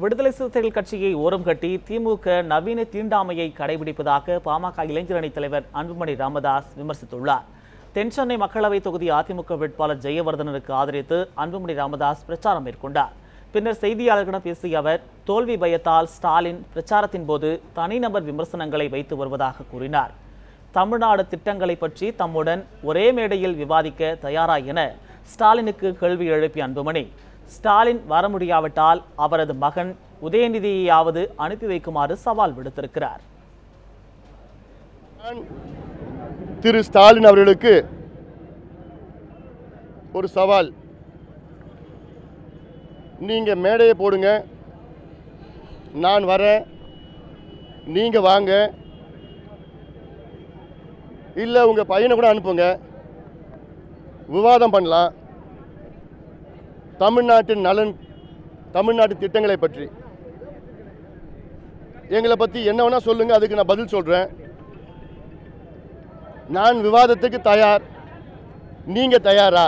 விடுதலை சிறுத்தைகள் கட்சியை ஓரம் கட்டி திமுக நவீன தீண்டாமையை கடைபிடிப்பதாக பாமக இளைஞர் அணித் தலைவர் அன்புமணி ராமதாஸ் விமர்சித்துள்ளார். தென்சென்னை மக்களவை தொகுதி அதிமுக வேட்பாளர் ஜெயவர்தனனுக்கு ஆதரித்து அன்புமணி ராமதாஸ் பிரச்சாரம் மேற்கொண்டார். பின்னர் செய்தியாளர்களிடம் பேசிய அவர் தோல்வி பயத்தால் ஸ்டாலின் பிரச்சாரத்தின் போது தனிநபர் விமர்சனங்களை வைத்து வருவதாக கூறினார். தமிழ்நாடு திட்டங்களை பற்றி தம்முடன் ஒரே மேடையில் விவாதிக்க தயாரா என ஸ்டாலினுக்கு கேள்வி எழுப்பிய அன்புமணி ஸ்டாலின் வர முடியாவிட்டால் அவரது மகன் உதயநிதியையாவது அனுப்பி வைக்குமாறு சவால் விடுத்திருக்கிறார். நான் திரு ஸ்டாலின் அவர்களுக்கு ஒரு சவால். நீங்க மேடையை போடுங்க. நான் வரேன். நீங்க வாங்க. இல்லை உங்கள் பையனை கூட அனுப்புங்க. விவாதம் பண்ணலாம். தமிழ்நாட்டின் நலன் தமிழ்நாட்டு திட்டங்களை பற்றி. எங்களை பற்றி என்ன வேணால் சொல்லுங்கள் அதுக்கு நான் பதில் சொல்கிறேன் நான் விவாதத்துக்கு தயார். நீங்கள் தயாரா?